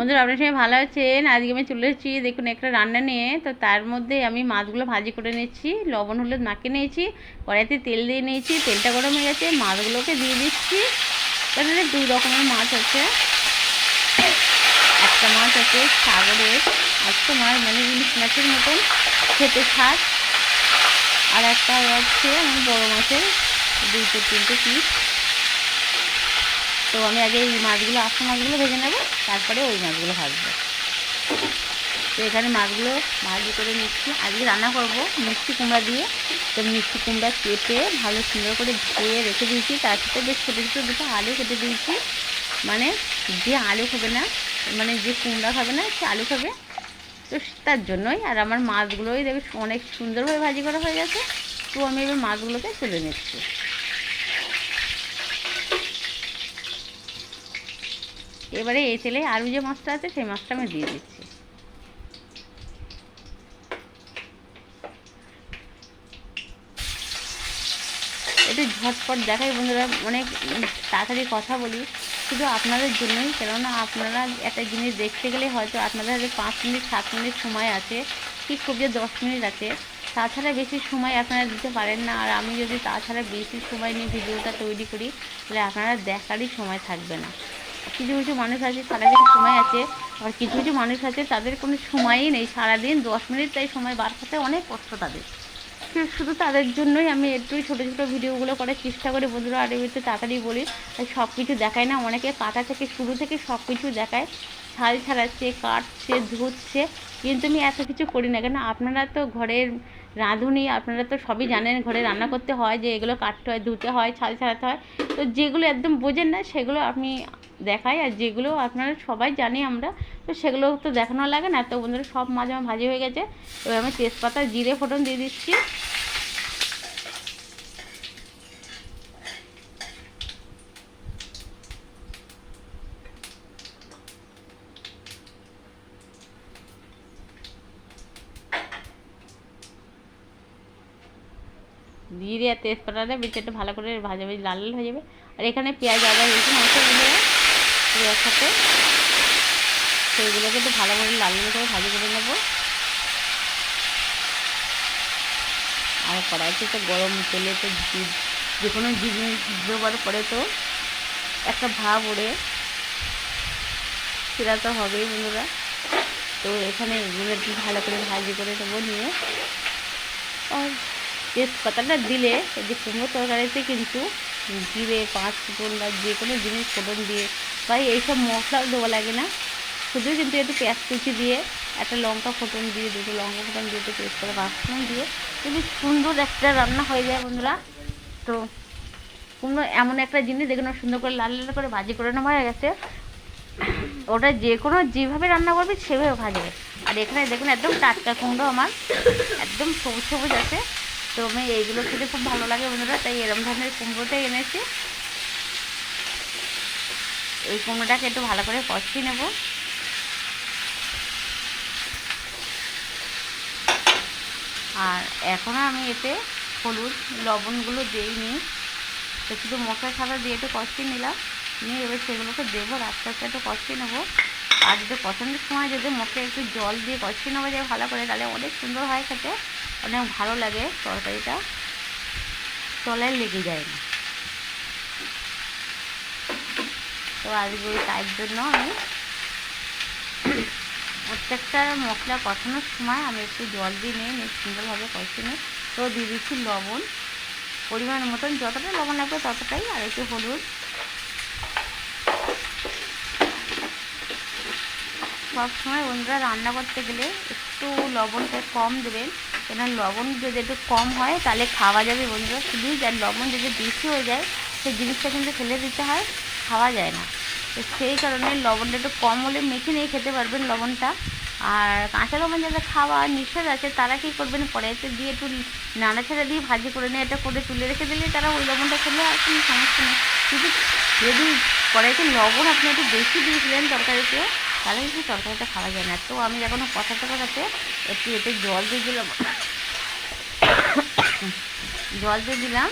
বন্ধুরা, আপনার সঙ্গে ভালো আছেন? আজকে আমি চলে এসেছি, দেখুন, একটা রান্না নিয়ে। তো তার মধ্যে আমি মাছগুলো ভাজি করে নিচ্ছি লবণ, হলুদ মাখিয়ে নিয়েছি, কড়াইতে তেল দিয়ে নিয়েছি, তেলটা গরম হয়ে গেছে, মাছগুলোকে দিয়ে দিচ্ছি। তাহলে দুই রকমের মাছ আছে। একটা মাছ আছে সাগরের, একটা মাছ মানে ইলিশ মাছের মতন, খেতে শাক আর একটা হচ্ছে আমার বড়ো মাছের, দুটো, তিনটে পিস তো আমি আগে এই মাছগুলো আসা মাছগুলো ভেজে নেব, তারপরে ওই মাছগুলো ভাজবো। তো এখানে মাছগুলো ভাজি করে নিচ্ছি। আজকে রান্না করব মিষ্টি কুমড়া দিয়ে। তো মিষ্টি কুমড়া কেটে ভালো সুন্দর করে ধুয়ে রেখে দিয়েছি। তার সাথে বেশ ছোটো ছোটো দুটো আলু কেটে দিয়েছি। মানে যে আলু খাবে না মানে যে কুমড়া খাবে না, সে আলু খাবে। তো তার জন্যই। আর আমার মাছগুলোই দেখবে অনেক সুন্দরভাবে ভাজি করা হয়ে গেছে। তো আমি এবার মাছগুলোকে তুলে নিচ্ছি। এবারে এই তেলে আলু যে মাছটা আছে, সেই মাছটা আমি দিয়ে দিচ্ছি। একটু ঝটপট দেখাই বন্ধুরা, অনেক তাড়াতাড়ি কথা বলি। শুধু আপনাদের জন্যই, কেননা আপনারা একটা জিনিস দেখতে গেলে হয়তো আপনাদের হাতে পাঁচ মিনিট, সাত মিনিট সময় আছে কি খুব যে দশ মিনিট আছে। তাছাড়া বেশি সময় আপনারা দিতে পারেন না। আর আমি যদি তাছাড়া বেশি সময় নিয়ে ভিডিওটা তৈরি করি, তাহলে আপনারা দেখারই সময় থাকবে না। কিছু কিছু মানুষ আছে, সারাদিন সময় আছে আর কিছু কিছু মানুষ আছে, তাদের কোনো সময়ই নেই সারাদিন, দশ মিনিট তাই সময় বার করতে অনেক কষ্ট তাদের। শুধু তাদের জন্যই আমি একটু ছোটো ছোটো ভিডিওগুলো করার চেষ্টা করি বন্ধুরা, আর একটু তাড়াতাড়ি বলি, তাই সব কিছু দেখায় না, অনেকে কাটা থেকে শুরু থেকে সব কিছু দেখায়, ছাল ছাড়াচ্ছে, কাটছে, ধুচ্ছে, কিন্তু আমি এত কিছু করি না কেন আপনারা তো ঘরের রাঁধুনি, আপনারা তো সবই জানেন ঘরে রান্না করতে হয়, যে এগুলো কাটতে হয়, ধুতে হয়, ছাল ছাড়াতে হয়, তো যেগুলো একদম বোঝেন না, সেগুলো আমি দেখাই আর যেগুলো আপনারা সবাই জানি আমরা, তো সেগুলো তো দেখানো লাগে না। তো বন্ধুরা, সব মাছ আমার ভাজি হয়ে গেছে। এবার আমি তেজপাতা জিরে ফোটন দিয়ে দিচ্ছি। জিরে আর তেজপাতাটা বেশ একটু ভালো করে ভাজা ভাজি লাল লাল হয়ে যাবে। আর এখানে পেঁয়াজ আদা রসুন আছে বন্ধুরা পেঁয়াজ সাথে সেইগুলোকে একটু ভালো করে লাল করে ভাজি করে নেব। আর কড়াইতে তো গরম তেলে তো যে কোনো জিনিস পরে তো একটা ভাব ওড়ে। সেটা তো হবেই বন্ধুরা। তো এখানে এগুলো একটু ভালো করে ভাজি করে নেব নিয়ে। আর তেজপাতাটা দিলে যে কুমড়ো তরকারিতে কিন্তু জিরে পাঁচ ফোটন বা যে কোনো জিনিস ফোটন দিয়ে বা এইসব মশলাও দেওয়া লাগে না। শুধু কিন্তু একটু পেঁয়াজ কুচি দিয়ে একটা লঙ্কা ফোটন দিয়ে, দুটো লঙ্কা ফোটন দিয়ে একটু তেজপাতা পাঁচফোড়ন দিয়ে খুবই সুন্দর একটা রান্না হয়ে যায় বন্ধুরা। তো কুমড়ো এমন একটা জিনিস দেখুন সুন্দর করে লাল লাল করে ভাজি করে নেওয়া হয়ে গেছে। ওটা যে কোনো যেভাবে রান্না করবে সেভাবে ভাজবে। আর এখানে দেখুন একদম টাটকা কুমড়ো আমার, একদম সবুজ সবুজ আছে। তো আমি এইগুলো খেতে খুব ভালো লাগে বন্ধুরা, তাই এরম ধরনের কুমড়োটাই এনেছি। এই কুমড়োটাকে একটু ভালো করে কষিয়ে নেব। আর এখনও আমি এতে হলুদ, লবণগুলো দিইনি। তো শুধু মশলা সাদা দিয়ে একটু কষিয়ে নিলাম। নিয়ে এবার সেগুলোকে দেবো, আস্তে আস্তে একটু কষিয়ে নেব। আর যদি পছন্দের সময় যদি মশলা একটু জল দিয়ে কষিয়ে নেওয়া যায় ভালো করে, তাহলে অনেক সুন্দর হয় খেতে। অনেক ভালো লাগে তরকারিটা। তলায় লেগে যায় না। তো আজকে ওই তার জন্য আমি প্রত্যেকটা মশলা কষানোর সময় আমি একটু জল দিয়ে নিই সুন্দরভাবে কষিয়ে নিই। তো দিয়ে দিচ্ছি লবণ। পরিমাণ মতন যতটা লবণ লাগবে ততটাই, আর একটু হলুদ। সবসময় বন্ধুরা রান্না করতে গেলে একটু লবণটা কম দেবেন। কেন লবণ যদি একটু কম হয়, তাহলে খাওয়া যাবে বন্ধুরা। শুধু আর লবণ যদি বেশি হয়ে যায়, সেই জিনিসটা কিন্তু ফেলে দিতে হয়, খাওয়া যায় না। তো সেই কারণে লবণটা একটু কম হলে মেখে নিয়ে খেতে পারবেন লবণটা। আর কাঁচা লবণ যাদের খাওয়া নিষেধ আছে, তারা কী করবেন, কড়াইতে দিয়ে একটু নাড়াচাড়া দিয়ে ভাজি করে নিয়ে এটা করে তুলে রেখে দিলে তারা ওই লবণটা খেলে আর কোনো সমস্যা নেই। কিন্তু যদি কড়াইতে লবণ আপনি একটু বেশি দিয়েছিলেন তরকারিতে তাহলে কিন্তু তরকারিটা খাওয়া যায় না। তো আমি যখন কষাতে কষাতে একটু এতে জল দিয়ে দিলাম। জল দিয়ে দিলাম।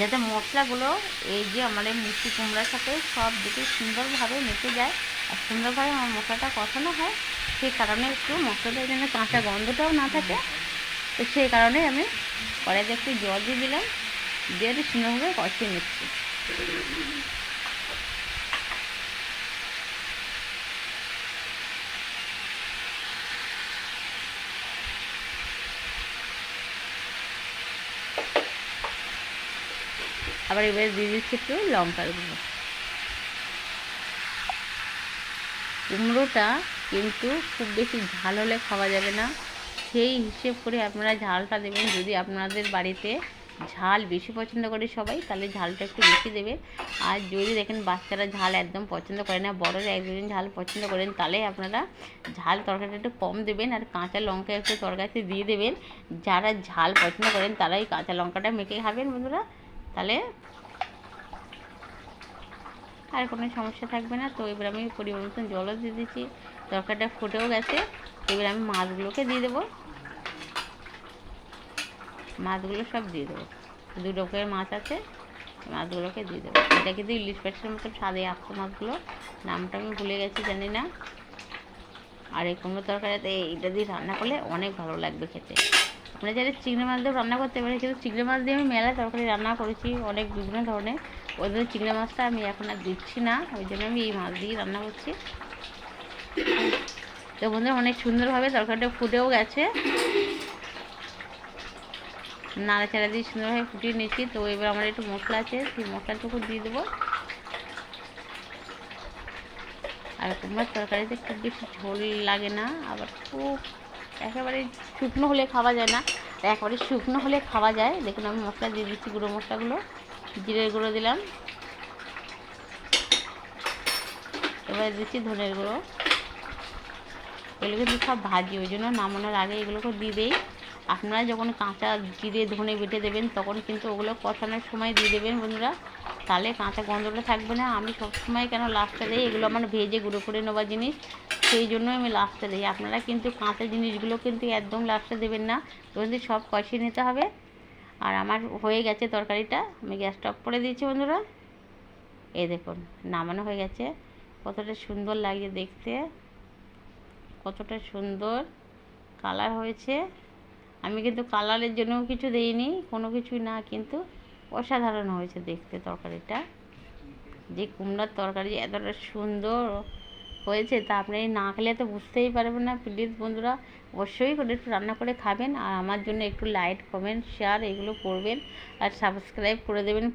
যাতে মশলাগুলো এই যে আমাদের মিষ্টি কুমড়ার সাথে সব দিকে সুন্দরভাবে মেখে যায় আর সুন্দরভাবে আমার মশলাটা কষানো হয়, সেই কারণে একটু মশলাটার জন্য কাঁচা গন্ধটাও না থাকে। তো সেই কারণে আমি কড়াইতে একটু জল দিয়ে দিলাম। দিয়ে একটু সুন্দরভাবে কষিয়ে নিচ্ছি। আবার এবারে দিয়ে দিচ্ছি একটু লঙ্কার গুঁড়ো। কুমড়োটা কিন্তু খুব বেশি ঝাল হলে খাওয়া যাবে না। সেই হিসেব করে আপনারা ঝালটা দেবেন। যদি আপনাদের বাড়িতে ঝাল বেশি পছন্দ করে সবাই, তাহলে ঝালটা একটু বেশি দেবে। আর যদি দেখেন বাচ্চারা ঝাল একদম পছন্দ করে না, বড়রা দুজন ঝাল পছন্দ করেন, তাহলে আপনারা ঝাল তরকারিটা একটু কম দেবেন আর কাঁচা লঙ্কা একটু তরকারিতে দিয়ে দেবেন। যারা ঝাল পছন্দ করেন, তারাই কাঁচা লঙ্কাটা মেখে খাবেন বন্ধুরা। তাহলে আর কোনো সমস্যা থাকবে না। তো এবার আমি পরিমাণ মতন জলও দিয়ে দিচ্ছি। তরকারিটা ফুটেও গেছে। এবার আমি মাছগুলোকে দিয়ে দেবো। মাছগুলো সব দিয়ে দেবো। দু রকমের মাছ আছে মাছগুলোকে দিয়ে দেবো। এটা কিন্তু ইলিশ মাছের মতো স্বাদে আসতো মাছগুলো। নামটা আমি ভুলে গেছি, জানি না। আর এই কুমড়ো তরকারিতে এইটা দিয়ে রান্না করলে অনেক ভালো লাগবে খেতে। আমরা যারা চিংড়ি মাছ দিয়ে রান্না করতে পারি, কিন্তু চিংড়ি মাছ দিয়ে আমি মেলা তরকারি রান্না করেছি, অনেক বিভিন্ন ধরনের। ওই জন্য চিংড়ি মাছটা আমি এখন আর দিচ্ছি না, ওই জন্য আমি এই মাছ দিয়ে রান্না করছি। তো বন্ধুরা, অনেক সুন্দরভাবে তরকারিটা ফুটেও গেছে। নাড়াচাড়া দিয়ে সুন্দরভাবে ফুটিয়ে নিচ্ছি। তো এবার আমার একটু মশলা আছে, সেই মশলাটুকু দিয়ে দেবো। আর কুমড়ার তরকারিতে খুব বেশি ঝোল লাগে না, আবার খুব একেবারে শুকনো হলে খাওয়া যায় না। একেবারে শুকনো হলে খাওয়া যায়। দেখুন আমি মশলা দিয়ে দিচ্ছি, গুঁড়ো মশলাগুলো। জিরের গুঁড়ো দিলাম। এবারে দিচ্ছি ধনের গুঁড়ো। এগুলো কিন্তু সব ভাজি, ওই জন্য নামানোর আগে এগুলোকে দিয়ে দেই আপনারা যখন কাঁচা জিরে, ধনে বেটে দেবেন, তখন কিন্তু ওগুলো কষানোর সময় দিয়ে দেবেন বন্ধুরা। তাহলে কাঁচা গন্ধটা থাকবে না। আমি সবসময় কেন লাস্টে দিই? এগুলো আমার ভেজে গুঁড়ো করে নেওয়া জিনিস। সেই জন্য আমি লাস্টে দিই। আপনারা কিন্তু কাঁচা জিনিসগুলো কিন্তু একদম লাস্টে দেবেন না। কিন্তু সব কষিয়ে নিতে হবে। আর আমার হয়ে গেছে তরকারিটা। আমি গ্যাসটা অফ করে দিয়েছি, বন্ধুরা। এই দেখুন, নামানো হয়ে গেছে। কতটা সুন্দর লাগছে দেখতে। কতটা সুন্দর কালার হয়েছে। আমি কিন্তু কালারের জন্য কিছু দিইনি, কোনো কিছুই না কিন্তু। অসাধারণ হয়েছে দেখতে তরকারিটা। যে কুমড়ার তরকারি এতটা সুন্দর হয়েছে তা আপনি না খেলে তো বুঝতেই পারবেন না। প্লিজ বন্ধুরা, অবশ্যই করে একটু রান্না করে খাবেন আর আমার জন্য একটু লাইক, কমেন্ট শেয়ার এগুলো করবেন আর সাবস্ক্রাইব করে দেবেন।